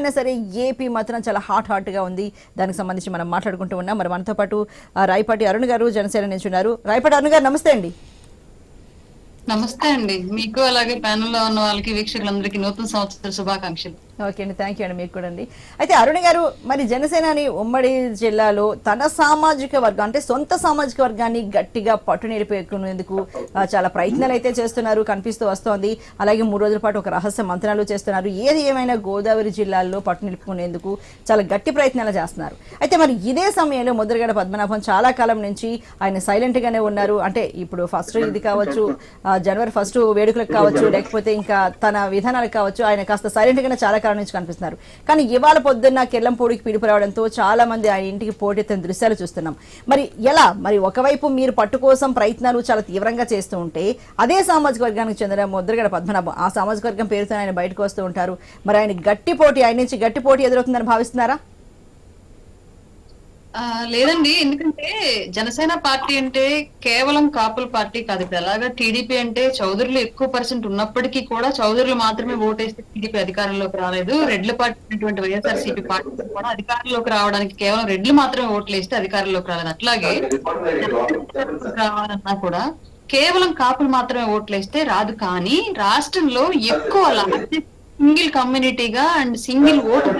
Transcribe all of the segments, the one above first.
ఏమైనా సరే ఏపీ మాత్రం చాలా హాట్ హాట్గా ఉంది. దానికి సంబంధించి మనం మాట్లాడుకుంటూ ఉన్నాం. మరి మనతో పాటు రాయపాటి అరుణ్ గారు జనసేన నుంచి ఉన్నారు రాయపాటి అరుణ్ గారు నమస్తే అండి. నమస్తే అండి. మీకు అలాగే ప్యానెల్లో ఉన్న వాళ్ళకి వీక్షకులందరికీ నూతన సంవత్సర శుభాకాంక్షలు. ఓకే అండి థ్యాంక్ యూ అండి మీకు కూడా అండి. అయితే అరుణ్ గారు మరి జనసేనని ఉమ్మడి జిల్లాలో తన సామాజిక వర్గం అంటే సొంత సామాజిక వర్గాన్ని గట్టిగా పట్టు నిలిపేకునేందుకు చాలా ప్రయత్నాలు అయితే చేస్తున్నారు కనిపిస్తూ వస్తోంది. అలాగే మూడు రోజుల పాటు ఒక రహస్య మంత్రాలు చేస్తున్నారు. ఏది ఏమైనా గోదావరి జిల్లాల్లో పట్టు నిలుపుకునేందుకు చాలా గట్టి ప్రయత్నాలు చేస్తున్నారు. అయితే మరి ఇదే సమయంలో ముద్రగడ పద్మనాభం చాలా కాలం నుంచి ఆయన సైలెంట్ గానే ఉన్నారు. అంటే ఇప్పుడు ఫస్ట్ ఇది కావచ్చు జనవరి ఫస్ట్ వేడుకలకు కావచ్చు లేకపోతే ఇంకా తన విధానాలకు కావచ్చు ఆయన కాస్త సైలెంట్గానే చాలా కాలం నుంచి కనిపిస్తున్నారు. కానీ ఇవాళ పొద్దున్న కెల్లంపూడికి పిలుపు రావడంతో చాలా మంది ఆయన ఇంటికి పోటెత్తిన దృశ్యాలు చూస్తున్నాం. మరి ఎలా? మరి ఒకవైపు మీరు పట్టు కోసం ప్రయత్నాలు చాలా తీవ్రంగా చేస్తూ ఉంటే అదే సామాజిక వర్గానికి చెందిన ముద్రగడ పద్మనాభం ఆ సామాజిక వర్గం పేరుతో ఆయన బయటకు వస్తూ ఉంటారు. మరి ఆయన గట్టి పోటీ ఆయన నుంచి గట్టి పోటీ ఎదురవుతుందని భావిస్తున్నారా? లేదండి ఎందుకంటే జనసేన పార్టీ అంటే కేవలం కాపుల పార్టీ కాదు. ఇప్పుడు ఎలాగా టీడీపీ అంటే చౌదరులు ఎక్కువ పర్సెంట్ ఉన్నప్పటికీ కూడా చౌదరులు మాత్రమే ఓటేస్తే టీడీపీ అధికారంలోకి రాలేదు. రెడ్ల పార్టీ అయినటువంటి వైఎస్ఆర్సీపీ పార్టీ కూడా అధికారంలోకి రావడానికి కేవలం రెడ్లు మాత్రమే ఓట్లు వేస్తే అధికారంలోకి రాలేదు. అట్లాగే రావాలన్నా కూడా కేవలం కాపులు మాత్రమే ఓట్లు వేస్తే రాదు. కానీ రాష్ట్రంలో ఎక్కువ single కమ్యూనిటీగా and single vote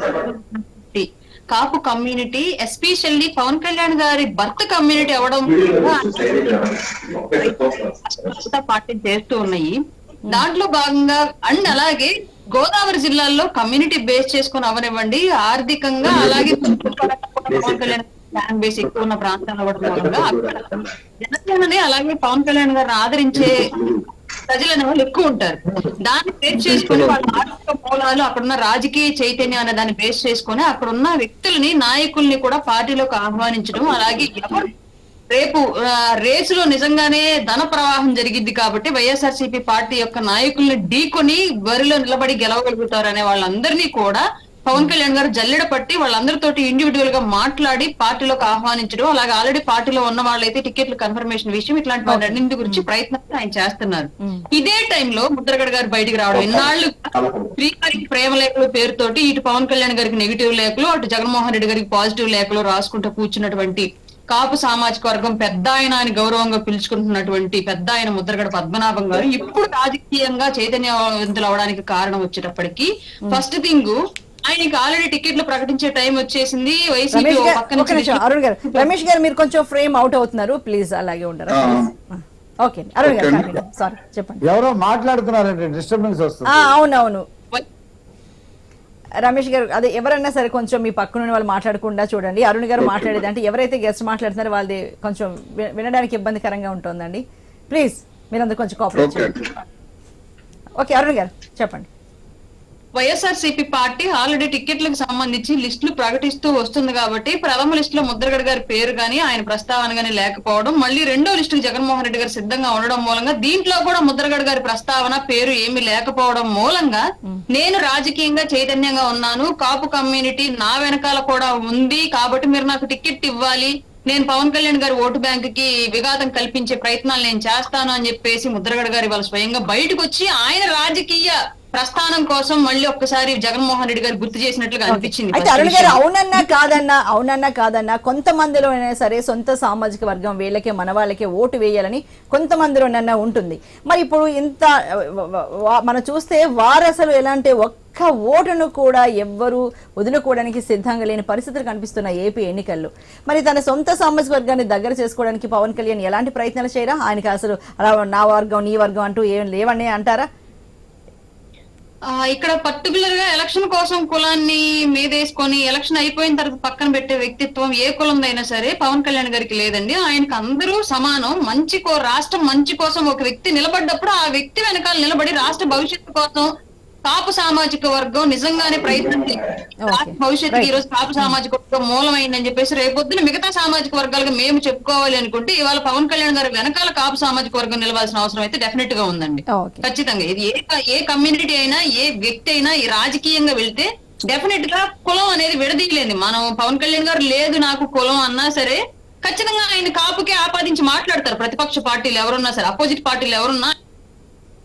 Kapu community especially Pawan Kalyan గారి భర్త కమ్యూనిటీ అవడం పార్టీ చేస్తూ ఉన్నాయి. దాంట్లో భాగంగా అండ్ అలాగే గోదావరి జిల్లాల్లో కమ్యూనిటీ బేస్ చేసుకొని అవనివ్వండి. ఆర్థికంగా అలాగే పవన్ కళ్యాణ్ ఫ్యాన్ బేస్ ఎక్కువ ఉన్న ప్రాంతాల్లో కూడా జనసేనని అలాగే పవన్ కళ్యాణ్ గారిని ఆదరించే ప్రజలు అనే వాళ్ళు ఎక్కువ ఉంటారు. దాన్ని బేస్ చేసుకొని వాళ్ళ ఆర్థిక మూలాలు అక్కడున్న రాజకీయ చైతన్యం అనే దాన్ని బేస్ చేసుకొని అక్కడున్న వ్యక్తుల్ని నాయకుల్ని కూడా పార్టీలోకి ఆహ్వానించడం. అలాగే ఎవరు రేపు రేసులో నిజంగానే ధన ప్రవాహం జరిగిద్ది కాబట్టి వైఎస్ఆర్సీపీ పార్టీ యొక్క నాయకుల్ని ఢీకొని బరిలో నిలబడి గెలవగలుగుతారు అనే వాళ్ళందరినీ కూడా పవన్ కళ్యాణ్ గారు జల్లెడ పట్టి వాళ్ళందరితోటి ఇండివిజువల్గా మాట్లాడి పార్టీలోకి ఆహ్వానించడం అలాగే ఆల్రెడీ పార్టీలో ఉన్న వాళ్ళైతే టికెట్ల కన్ఫర్మేషన్ విషయం ఇట్లాంటి వాటన్నింటి గురించి ప్రయత్నాలు ఆయన చేస్తున్నారు. ఇదే టైంలో ముద్రగడ గారు బయటికి రావడం ఇన్నాళ్ళు శ్రీహరి ప్రేమ లేఖలు పేరుతోటి ఇటు పవన్ కళ్యాణ్ గారికి నెగిటివ్ లేఖలు అటు జగన్మోహన్ రెడ్డి గారికి పాజిటివ్ లేఖలు రాసుకుంటూ కూర్చున్నటువంటి కాపు సామాజిక వర్గం పెద్ద ఆయన అని గౌరవంగా పిలుచుకుంటున్నటువంటి పెద్ద ఆయన ముద్రగడ పద్మనాభం గారు ఇప్పుడు రాజకీయంగా చైతన్యవంతులు అవడానికి కారణం వచ్చేటప్పటికి ఫస్ట్ థింగ్ ఆయనకి ఆల్రెడీ టికెట్లు ప్రకటించే టైం వచ్చేసింది. వైసీపీ అరుణ్ గారు. రమేష్ గారు మీరు కొంచెం ఫ్రేమ్ అవుట్ అవుతున్నారు. ప్లీజ్ అలాగే ఉండరా ఓకే అరుణ్ గారు సారీ చెప్పండి. ఎవరో మాట్లాడుతున్నారండి డిస్టర్బెన్స్ వస్తుంది. ఆ, అవునవును. రమేష్ గారు అదే ఎవరైనా సరే కొంచెం మీ పక్కన వాళ్ళు మాట్లాడకుండా చూడండి. అరుణ్ గారు మాట్లాడేది అంటే ఎవరైతే గెస్ట్ మాట్లాడుతున్నారో వాళ్ళది కొంచెం వినడానికి ఇబ్బందికరంగా ఉంటుందండి. ప్లీజ్ మీరందరూ కొంచెం కోఆపరేట్ చేయండి. ఓకే అరుణ్ గారు చెప్పండి. వైఎస్ఆర్సీపీ పార్టీ ఆల్రెడీ టికెట్లకు సంబంధించి లిస్టులు ప్రకటిస్తూ వస్తుంది కాబట్టి ప్రథమ లిస్ట్లో ముద్రగడ గారి పేరు గాని ఆయన ప్రస్తావన గాని లేకపోవడం మళ్ళీ రెండో లిస్టు జగన్మోహన్ రెడ్డి గారు సిద్ధంగా ఉండడం మూలంగా దీంట్లో కూడా ముద్రగడ గారి ప్రస్తావన పేరు ఏమీ లేకపోవడం మూలంగా నేను రాజకీయంగా చైతన్యంగా ఉన్నాను కాపు కమ్యూనిటీ నా వెనకాల కూడా ఉంది కాబట్టి మీరు నాకు టికెట్ ఇవ్వాలి నేను పవన్ కళ్యాణ్ గారి ఓటు బ్యాంక్కి విఘాతం కల్పించే ప్రయత్నాలు నేను చేస్తాను అని చెప్పేసి ముద్రగడ గారి వాళ్ళు స్వయంగా బయటకు వచ్చి ఆయన రాజకీయ ప్రస్థానం కోసం మళ్ళీ ఒక్కసారి జగన్మోహన్ రెడ్డి గారు గుర్తు చేసినట్లుగా అనిపించింది అయితే అరుణ్ గారు. అవునన్నా కాదన్నా అవునన్నా కాదన్నా కొంతమందిలో అయినా సరే సొంత సామాజిక వర్గం వీళ్ళకే మన వాళ్ళకే ఓటు వేయాలని కొంతమందిలోనన్నా ఉంటుంది. మరి ఇప్పుడు ఇంత మనం చూస్తే వారు అసలు ఎలాంటి ఒక్క ఓటును కూడా ఎవ్వరూ వదులుకోవడానికి సిద్ధంగా లేని పరిస్థితులు కనిపిస్తున్న ఏపీ ఎన్నికల్లో. మరి తన సొంత సామాజిక వర్గాన్ని దగ్గర చేసుకోవడానికి పవన్ కళ్యాణ్ ఎలాంటి ప్రయత్నాలు చేయరా? ఆయనకి అసలు అలా నా వర్గం నీ వర్గం అంటూ ఏం లేవని అంటారా? ఇక్కడ పర్టికులర్గా ఎలక్షన్ కోసం కులాన్ని మీదేసుకొని ఎలక్షన్ అయిపోయిన తర్వాత పక్కన పెట్టే వ్యక్తిత్వం ఏ కులందైనా సరే పవన్ కళ్యాణ్ గారికి లేదండి. ఆయనకు అందరూ సమానం. మంచి కో రాష్ట్రం మంచి కోసం ఒక వ్యక్తి నిలబడ్డప్పుడు ఆ వ్యక్తి వెనకాల నిలబడి రాష్ట్ర భవిష్యత్తు కోసం కాపు సామాజిక వర్గం నిజంగానే ప్రయత్నం భవిష్యత్తుకి ఈ రోజు కాపు సామాజిక వర్గం మూలమైందని చెప్పేసి రేపొద్దున మిగతా సామాజిక వర్గాలుగా మేము చెప్పుకోవాలి అనుకుంటే ఇవాళ పవన్ కళ్యాణ్ గారి వెనకాల కాపు సామాజిక వర్గం నిలవాల్సిన అవసరం అయితే డెఫినెట్గా ఉందండి ఖచ్చితంగా. ఇది ఏ ఏ కమ్యూనిటీ అయినా ఏ వ్యక్తి అయినా ఈ రాజకీయంగా వెళ్తే డెఫినెట్గా కులం అనేది విడదీయలేదు మనం పవన్ కళ్యాణ్ గారు లేదు నాకు కులం అన్నా సరే ఖచ్చితంగా ఆయన కాపుకే ఆపాదించి మాట్లాడతారు. ప్రతిపక్ష పార్టీలు ఎవరున్నా సరే అపోజిట్ పార్టీలు ఎవరున్నా